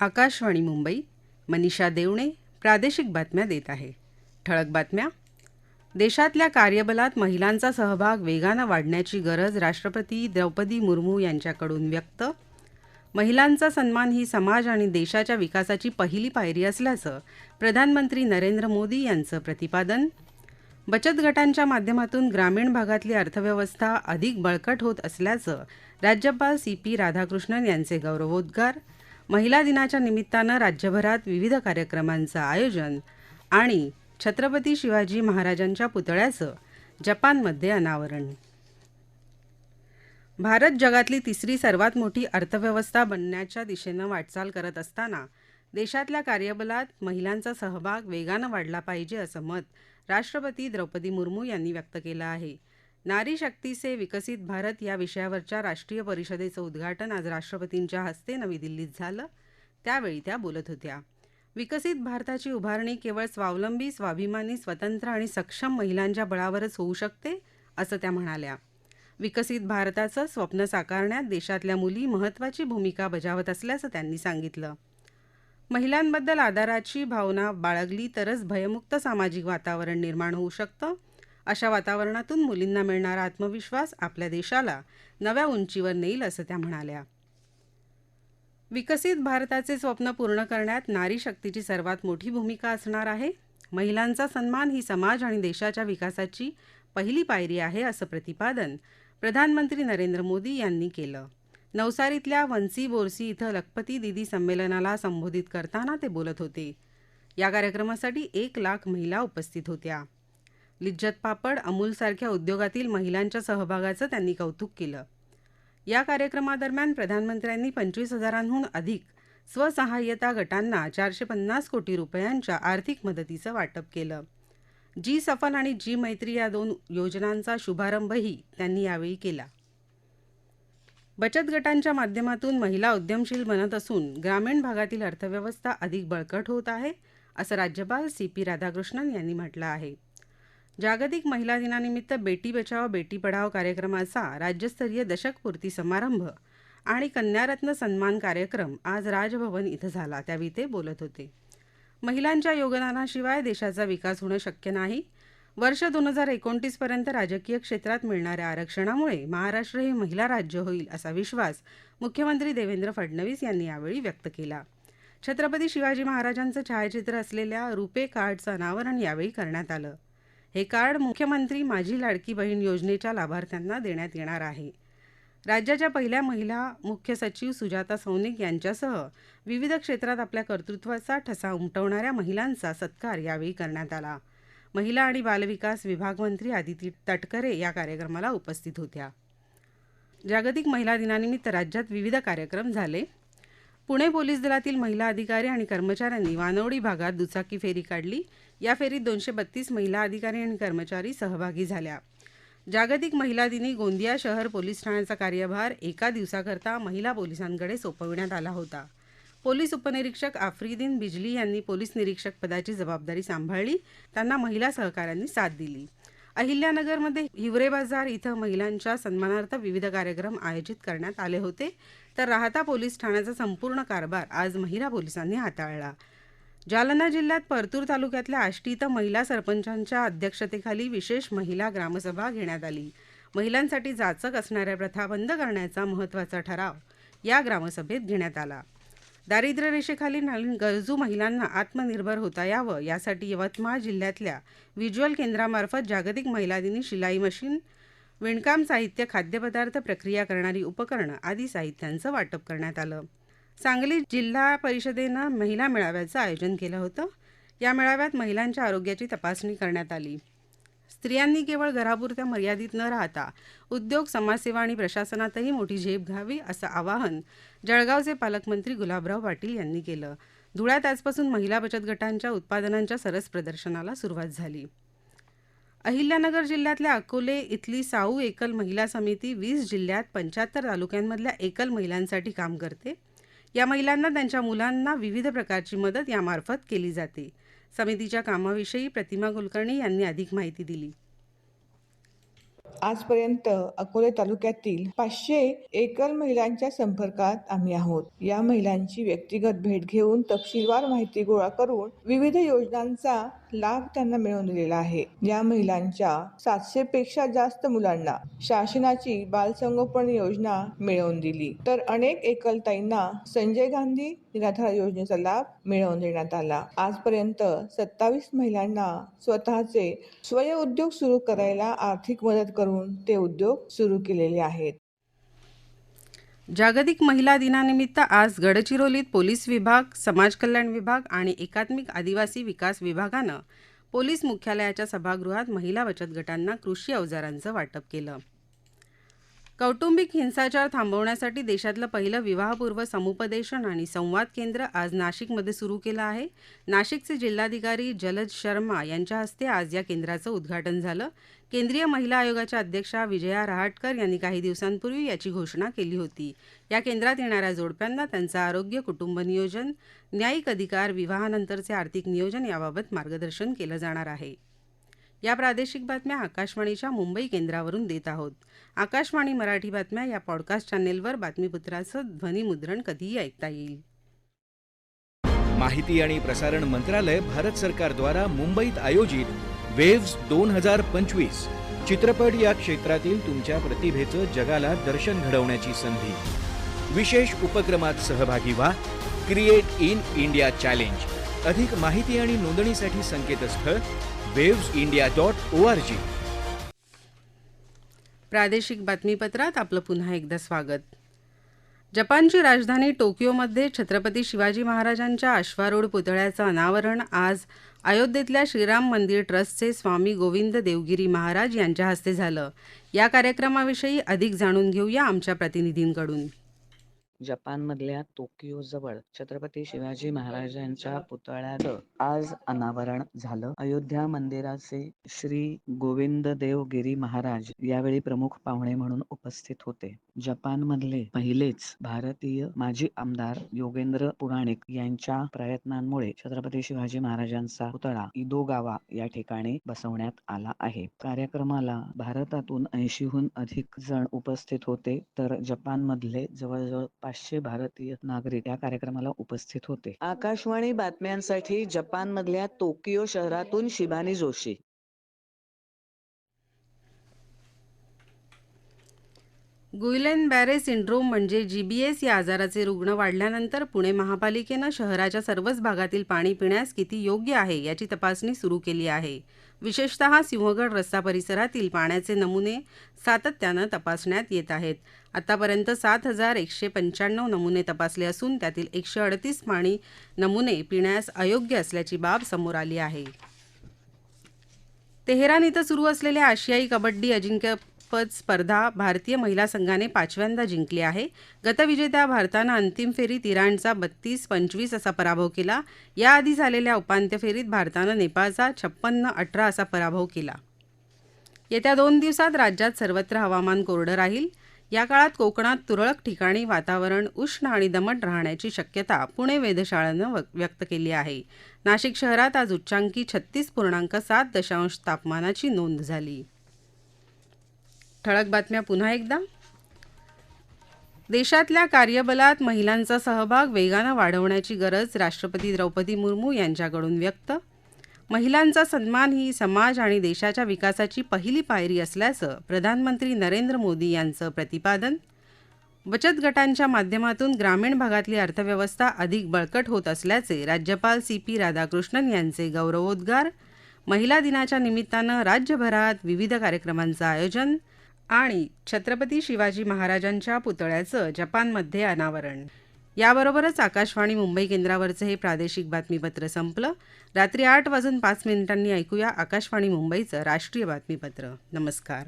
आकाशवाणी मुंबई मनीषा देवणे प्रादेशिक बातम्या देत आहे. ठळक बातम्या. देशातल्या कार्यबलात महिलांचा सहभाग वेगानं वाढण्याची गरज राष्ट्रपती द्रौपदी मुर्मू यांच्याकडून व्यक्त. महिलांचा सन्मान ही समाज आणि देशाच्या विकासाची पहिली पायरी असल्याचं प्रधानमंत्री नरेंद्र मोदी यांचं प्रतिपादन. बचत गटांच्या माध्यमातून ग्रामीण भागातली अर्थव्यवस्था अधिक बळकट होत असल्याचं राज्यपाल सी पी राधाकृष्णन यांचे गौरवोद्गार. महिला दिनाच्या निमित्तानं राज्यभरात विविध कार्यक्रमांचं आयोजन आणि छत्रपती शिवाजी महाराजांच्या पुतळ्याचं जपानमध्ये अनावरण. भारत जगातली तिसरी सर्वात मोठी अर्थव्यवस्था बनण्याच्या दिशेनं वाटचाल करत असताना देशातल्या कार्यबलात महिलांचा सहभाग वेगानं वाढला पाहिजे असं मत राष्ट्रपती द्रौपदी मुर्मू यांनी व्यक्त केलं आहे. नारी शक्तीचे विकसित भारत या विषयावरच्या राष्ट्रीय परिषदेचं उद्घाटन आज राष्ट्रपतींच्या हस्ते नवी दिल्लीत झालं. त्यावेळी त्या बोलत होत्या. विकसित भारताची उभारणी केवळ स्वावलंबी स्वाभिमानी स्वतंत्र आणि सक्षम महिलांच्या बळावरच होऊ शकते असं त्या म्हणाल्या. विकसित भारताचं स्वप्न साकारण्यात देशातल्या मुली महत्त्वाची भूमिका बजावत असल्याचं त्यांनी सांगितलं. महिलांबद्दल आदराची भावना बाळगली तरच भयमुक्त सामाजिक वातावरण निर्माण होऊ शकतं अशा वातावरणातून मुलींना मिळणारा आत्मविश्वास आपल्या देशाला नव्या उंचीवर नेईल असं त्या म्हणाल्या. विकसित भारताचे स्वप्न पूर्ण करण्यात नारी शक्तीची सर्वात मोठी भूमिका असणार आहे. महिलांचा सन्मान ही समाज आणि देशाच्या विकासाची पहिली पायरी आहे असं प्रतिपादन प्रधानमंत्री नरेंद्र मोदी यांनी केलं. नवसारीतल्या वन्सी बोरसी इथं लखपती दिदी संमेलनाला संबोधित करताना ते बोलत होते. या कार्यक्रमासाठी एक लाख महिला उपस्थित होत्या. लिज्जत पापड अमूलसारख्या उद्योगातील महिलांच्या सहभागाचं त्यांनी कौतुक केलं. या कार्यक्रमादरम्यान प्रधानमंत्र्यांनी पंचवीस हजारांहून अधिक स्वसहाय्यता गटांना चारशे पन्नास कोटी रुपयांच्या आर्थिक मदतीचं वाटप केलं. जी सफल आणि जी मैत्री या दोन योजनांचा शुभारंभही त्यांनी यावेळी केला. बचत गटांच्या माध्यमातून महिला उद्यमशील बनत असून ग्रामीण भागातील अर्थव्यवस्था अधिक बळकट होत आहे असं राज्यपाल सी पी राधाकृष्णन यांनी म्हटलं आहे. जागतिक महिला दिनानिमित्त बेटी बचाओ बेटी पढाओ कार्यक्रमाचा राज्यस्तरीय दशकपूर्ती समारंभ आणि कन्यारत्न सन्मान कार्यक्रम आज राजभवन इथं झाला. त्यावेळी ते बोलत होते. महिलांच्या योगदानाशिवाय देशाचा विकास होणं शक्य नाही. वर्ष दोन हजार एकोणतीसपर्यंत राजकीय क्षेत्रात मिळणाऱ्या आरक्षणामुळे महाराष्ट्र हे महिला राज्य होईल असा विश्वास मुख्यमंत्री देवेंद्र फडणवीस यांनी यावेळी व्यक्त केला. छत्रपती शिवाजी महाराजांचं छायाचित्र असलेल्या रुपे कार्डचं अनावरण यावेळी करण्यात आलं. हे कार्ड मुख्यमंत्री माझी लाडकी बहीण योजनेच्या लाभार्थ्यांना देण्यात येणार आहे. राज्याच्या पहिल्या महिला मुख्य सचिव सुजाता सौनिक यांच्यासह विविध क्षेत्रात आपल्या कर्तृत्वाचा ठसा उमटवणाऱ्या महिलांचा सत्कार यावेळी करण्यात आला. महिला आणि बालविकास विभाग मंत्री आदिती तटकरे या कार्यक्रमाला उपस्थित होत्या. जागतिक महिला दिनानिमित्त राज्यात विविध कार्यक्रम झाले. पुणे पोलीस दलातील महिला अधिकारी आणि कर्मचाऱ्यांनी वानवडी भागात दुचाकी फेरी काढली. या फेरीत दोनशे बत्तीस महिला अधिकारी आणि कर्मचारी सहभागी झाल्या. जागतिक महिला दिनी गोंदिया शहर पोलीस ठाण्याचा कार्यभार एका दिवसाकरता महिला पोलिसांकडे सोपविण्यात आला होता. पोलीस उपनिरीक्षक आफरीदीन बिजली यांनी पोलीस निरीक्षक पदाची जबाबदारी सांभाळली त्यांना महिला सहकाऱ्यांनी साथ दिली. अहिल्यानगरमध्ये हिवरे बाजार इथं महिलांच्या सन्मानार्थ विविध कार्यक्रम आयोजित करण्यात आले होते. तर राहता पोलीस ठाण्याचा संपूर्ण कारभार आज महिला पोलिसांनी हाताळला. जालना जिल्ह्यात परतूर तालुक्यातल्या आष्टी इथं महिला सरपंचांच्या अध्यक्षतेखाली विशेष महिला ग्रामसभा घेण्यात आली. महिलांसाठी जाचक असणाऱ्या प्रथा बंद करण्याचा महत्त्वाचा ठराव या ग्रामसभेत घेण्यात आला. दारिद्र्य रेषेखालील गरजू महिलांना आत्मनिर्भर होता यावं यासाठी यवतमाळ जिल्ह्यातल्या व्हिज्युअल केंद्रामार्फत जागतिक महिला दिनी शिलाई मशीन विणकाम साहित्य खाद्यपदार्थ प्रक्रिया करणारी उपकरणं आदी साहित्यांचं वाटप करण्यात आलं. सांगली जिल्हा परिषदेनं महिला मेळाव्याचं आयोजन केलं होतं. या मेळाव्यात महिलांच्या आरोग्याची तपासणी करण्यात आली. स्त्रियांनी केवळ घरापुरत्या मर्यादित न राहता उद्योग समाजसेवा आणि प्रशासनातही मोठी झेप घ्यावी असं आवाहन जळगावचे पालकमंत्री गुलाबराव पाटील यांनी केलं. धुळ्यात आजपासून महिला बचत गटांच्या उत्पादनांच्या सरस प्रदर्शनाला सुरुवात झाली. अहिल्यानगर जिल्ह्यातल्या अकोले इथली साऊ एकल महिला समिती वीस जिल्ह्यात पंच्याहत्तर तालुक्यांमधल्या एकल महिलांसाठी काम करते. या महिलांना त्यांच्या मुलांना विविध प्रकारची मदत यामार्फत केली जाते. समितीच्या कामाविषयी प्रतिमा कुलकर्णी यांनी अधिक माहिती दिली. आजपर्यंत अकोले तालुक्यातील पाचशे एकल महिलांच्या संपर्कात आम्ही आहोत. या महिलांची व्यक्तिगत भेट घेऊन तपशीलवार माहिती गोळा करून विविध योजनांचा लाभ त्यांना मिळवून दिलेला आहे. या महिलांच्या सातशे पेक्षा जास्त मुलांना शासनाची बालसंगोपन योजना मिळवून दिली. तर अनेक एकलताईंना संजय गांधी निराधार योजनेचा लाभ मिळवून देण्यात आला. आजपर्यंत सत्तावीस महिलांना स्वतःचे स्वयंउद्योग सुरू करायला आर्थिक मदत करून ते उद्योग सुरू केलेले आहेत. जागतिक महिला दिनानिमित्त आज गडचिरोलीत पोलीस विभाग समाज कल्याण विभाग आणि एकात्मिक आदिवासी विकास विभागानं पोलीस मुख्यालयाच्या सभागृहात महिला बचत गटांना कृषी अवजारांचं वाटप केलं. कौटुंबिक हिंसाचार थांबवण्यासाठी देशातलं पहिलं विवाहपूर्व समुपदेशन आणि संवाद केंद्र आज नाशिकमध्ये सुरू केलं आहे. नाशिकचे जिल्हाधिकारी जलज शर्मा यांच्या हस्ते आज या केंद्राचं उद्घाटन झालं. केंद्रीय महिला आयोगाच्या अध्यक्षा विजया रहाटकर यांनी काही दिवसांपूर्वी याची घोषणा केली होती. या केंद्रात येणाऱ्या जोडप्यांना त्यांचं आरोग्य कुटुंब नियोजन न्यायिक अधिकार विवाहानंतरचे आर्थिक नियोजन याबाबत मार्गदर्शन केलं जाणार आहे. या प्रादेशिक बातम्या आकाशवाणीच्या मुंबई केंद्रावरून देत आहोत. आकाशवाणी मराठी बातम्या या पॉडकास्ट चॅनेलवर बातमीपत्राचं ध्वनिमुद्रण कधीही ऐकता येईल. माहिती आणि प्रसारण मंत्रालय भारत सरकारद्वारा मुंबईत आयोजित वेव्स दोन हजार पंचवीस चित्रपट या क्षेत्रातील तुमच्या प्रतिभेचं जगाला दर्शन घडवण्याची संधी. विशेष उपक्रमात सहभागी व्हा. क्रिएट इन इंडिया चॅलेंज अधिक माहिती आणि नोंदणीसाठी संकेतस्थळ waves India dot O R G प्रादेशिक बातमीपत्रात आपलं पुन्हा एकदा स्वागत. जपानची राजधानी टोकियोमध्ये छत्रपती शिवाजी महाराजांच्या अश्वारूढ पुतळ्याचं अनावरण आज अयोध्येतल्या श्रीराम मंदिर ट्रस्टचे स्वामी गोविंद देवगिरी महाराज यांच्या हस्ते झालं. या कार्यक्रमाविषयी अधिक जाणून घेऊया आमच्या प्रतिनिधींकडून. जपानमधल्या टोकियो जवळ छत्रपती शिवाजी महाराजांच्या पुतळ्याचं आज अनावरण झालं. अयोध्या मंदिराचे श्री गोविंद देव गिरी महाराज यावेळी प्रमुख पाहुणे म्हणून उपस्थित होते. जपानमधले पहिलेच भारतीय माजी आमदार योगेंद्र पुराणिक यांच्या प्रयत्नांमुळे छत्रपती शिवाजी महाराजांचा पुतळा इदोगावा या ठिकाणी बसवण्यात आला आहे. कार्यक्रमाला भारतातून ऐंशीहून अधिक जण उपस्थित होते. तर जपानमधले जवळजवळ पाचशे भारतीय नागरिक या कार्यक्रमाला उपस्थित होते. आकाशवाणी बातम्यांसाठी जपानमधल्या टोकियो शहरातून Shibani Joshi. Guillain Barre syndrome म्हणजे जीबीएस या आजाराचे रुग्ण वाढल्यानंतर पुणे महापालिकेनं शहराच्या सर्वच भागातील पाणी पिण्यास किती योग्य आहे याची तपासणी सुरू केली आहे. विशेषतः सिंहगड रस्ता परिसरातील पाण्याचे नमुने सातत्यानं तपासण्यात येत आहेत. आतापर्यंत सात हजार एकशे पंच्याण्णव नमुने तपासले असून त्यातील एकशे अडतीस पाणी नमुने पिण्यास अयोग्य असल्याची बाब समोर आली आहे. तेहरान इथं सुरू असलेल्या आशियाई कबड्डी अजिंक्यपद स्पर्धा भारतीय महिला संघाने पाचव्यांदा जिंकली आहे. गतविजेत्या भारतानं अंतिम फेरीत इराणचा बत्तीस पंचवीस असा पराभव केला. याआधी झालेल्या उपांत्य फेरीत भारतानं नेपाळचा छप्पन्न अठरा असा पराभव केला. येत्या दोन दिवसात राज्यात सर्वत्र हवामान कोरडं राहील. या काळात कोकणात तुरळक ठिकाणी वातावरण उष्ण आणि दमट राहण्याची शक्यता पुणे वेधशाळेनं व्यक्त केली आहे. नाशिक शहरात आज उच्चांकी छत्तीस पूर्णांक सात दशांश तापमानाची नोंद झाली. ठळक बातम्या पुन्हा एकदा. देशातल्या कार्यबलात महिलांचा सहभाग वेगानं वाढवण्याची गरज राष्ट्रपती द्रौपदी मुर्मू यांच्याकडून व्यक्त महिलांचा सन्मान ही समाज आणि देशाच्या विकासाची पहिली पायरी असल्याचं प्रधानमंत्री नरेंद्र मोदी यांचं प्रतिपादन. बचत गटांच्या माध्यमातून ग्रामीण भागातली अर्थव्यवस्था अधिक बळकट होत असल्याचे राज्यपाल सी पी राधाकृष्णन यांचे गौरवोद्गार. महिला दिनाच्या निमित्तानं राज्यभरात विविध कार्यक्रमांचं आयोजन आणि छत्रपती शिवाजी महाराजांच्या पुतळ्याचं जपानमध्ये अनावरण. याबरोबरच आकाशवाणी मुंबई केंद्रावरचं हे प्रादेशिक बातमीपत्र संपलं. रात्री आठ वाजून पाच मिनिटांनी ऐकूया आकाशवाणी मुंबईचं राष्ट्रीय बातमीपत्र. नमस्कार.